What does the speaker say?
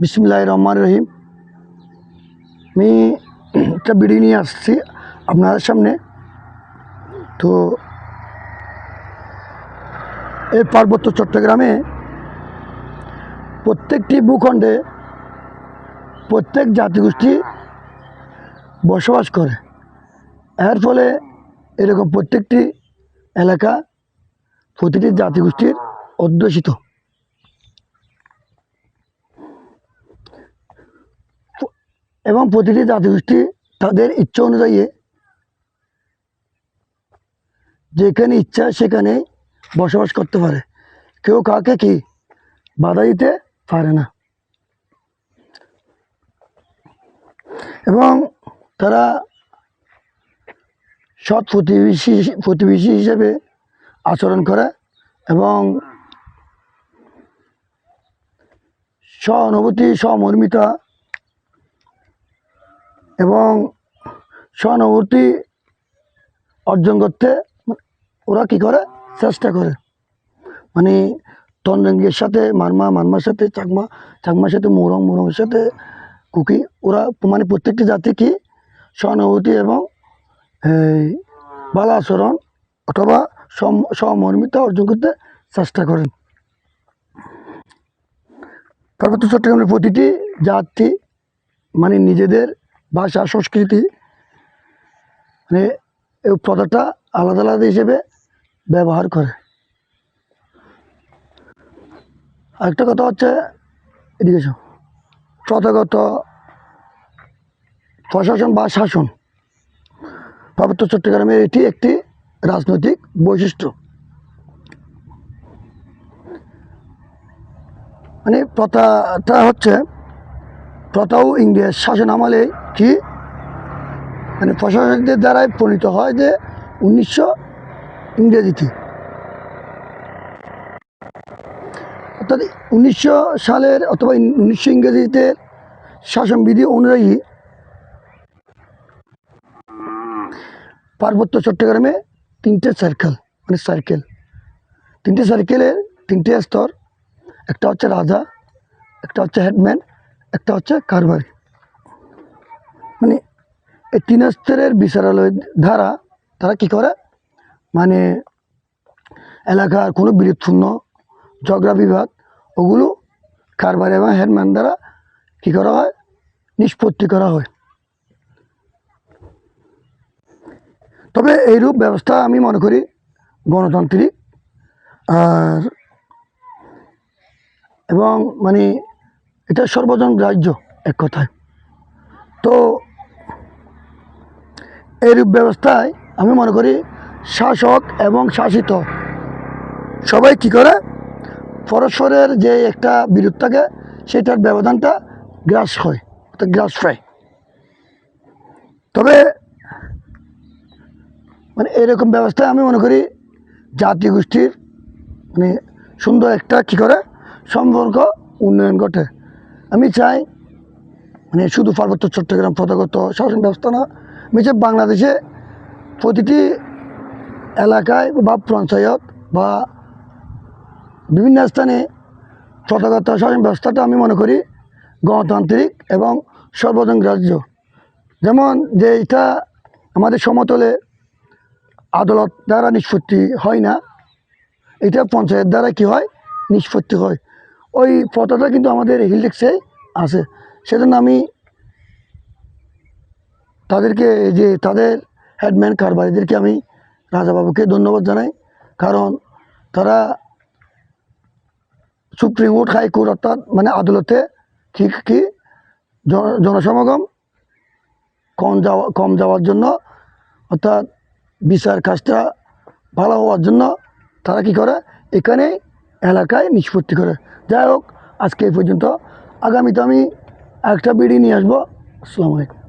বিসমুল্লাহ রহমান রহিম। আমি একটা ভিডিও নিয়ে আসছি আপনাদের সামনে। তো এই পার্বত্য চট্টগ্রামে প্রত্যেকটি ভূখণ্ডে প্রত্যেক জাতিগোষ্ঠী বসবাস করে। এর ফলে এরকম প্রত্যেকটি এলাকা প্রতিটি জাতিগোষ্ঠীর অধ্যুষিত। এবং প্রতিটি জাতিগোষ্ঠী তাদের ইচ্ছা অনুযায়ী যেখানে ইচ্ছা সেখানে বসবাস করতে পারে। কেউ কাউকে কি বাধা দিতে পারে না। এবং তারা সৎ প্রতিবেশী প্রতিবেশী হিসেবে আচরণ করে এবং স্ব অনুভূতি সমর্মিতা এবং সহানুভূতি অর্জন করতে ওরা কি করে? চেষ্টা করে। মানে তন্ডঙ্গের সাথে, মারমা, মারমার সাথে, চাকমা, চাকমার সাথে, মোরং মোরঙের সাথে কুকি, ওরা মানে প্রত্যেকটি জাতি কি সহানুভূতি এবং ভালো আচরণ অথবা সম- সমর্মিতা অর্জন করতে চেষ্টা করেন। তারপর তো চট্টগ্রামের প্রতিটি জাতি মানে নিজেদের ভাষা, সংস্কৃতি মানে এই পদাটা আলাদা আলাদা হিসেবে ব্যবহার করে। আরেকটা কথা হচ্ছে, এদিকে প্রথাগত প্রশাসন বা শাসন, পার্বত্য চট্টগ্রামের এটি একটি রাজনৈতিক বৈশিষ্ট্য। মানে প্রথাটা হচ্ছে, প্রথাও ইংরেজ শাসন আমলে কি? মানে প্রশাসকদের দ্বারাই প্রণীত হয় যে উনিশশো ইংরেজিতে। অর্থাৎ উনিশশো সালের অথবা উনিশশো ইংরেজিতে শাসনবিধি অনুযায়ী পার্বত্য চট্টগ্রামে তিনটে সার্কেল মানে সার্কেল তিনটে সার্কেলের তিনটে স্তর, একটা হচ্ছে রাজা, একটা হচ্ছে হেডম্যান একটা হচ্ছে কারবারি। মানে এই তিন স্তরের বিচারালয় দ্বারা তারা কি করে? মানে এলাকার কোনো বিরোধপূর্ণ ঝগড়া বিবাদ, ওগুলো কারবার এবং হেডম্যান দ্বারা কী করা হয়? নিষ্পত্তি করা হয়। তবে এইরূপ ব্যবস্থা আমি মনে করি গণতান্ত্রিক। আর এবং মানে এটা সর্বজন গ্রাহ্য এক কথায়। তো এইরূপ ব্যবস্থায় আমি মনে করি শাসক এবং শাসিত সবাই কী করে? পরস্পরের যে একটা বিরোধ থাকে, সেটার ব্যবধানটা গ্রাস হয়, অর্থাৎ গ্রাস পায় তবে মানে এরকম ব্যবস্থায় আমি মনে করি জাতি গোষ্ঠীর মানে সুন্দর একটা কী করে? সম্পর্ক উন্নয়ন ঘটে। আমি চাই মানে শুধু পার্বত্য চট্টগ্রাম প্রথাগত শাসন ব্যবস্থা না চাই বাংলাদেশে প্রতিটি এলাকায় বা পঞ্চায়েত বা বিভিন্ন স্থানে প্রথাগত শাসন ব্যবস্থাটা আমি মনে করি গণতান্ত্রিক এবং সর্বজন গ্রাহ্য যেমন যে এটা আমাদের সমতলে আদালত দ্বারা নিষ্পত্তি হয় না, এটা পঞ্চায়েত দ্বারা কি হয়? নিষ্পত্তি হয়। ওই পথটা কিন্তু আমাদের হিলটেক্সে আছে। সেজন্য আমি তাদেরকে যে তাদের হেডম্যান কারবারিদেরকে আমি রাজাবাবুকে ধন্যবাদ জানাই। কারণ তারা সুপ্রিম কোর্ট হাইকোর্ট অর্থাৎ মানে আদালতে ঠিক কি জনসমাগম কম যাওয়া, কম যাওয়ার জন্য অর্থাৎ বিচার কাজটা ভালো হওয়ার জন্য তারা কি করে? এখানে এলাকায় নিষ্পত্তি করে। যাই হোক, আজকে এই পর্যন্ত। আগামীতে আমি একটা বিড়ি নিয়ে আসব। আসসালামু আলাইকুম।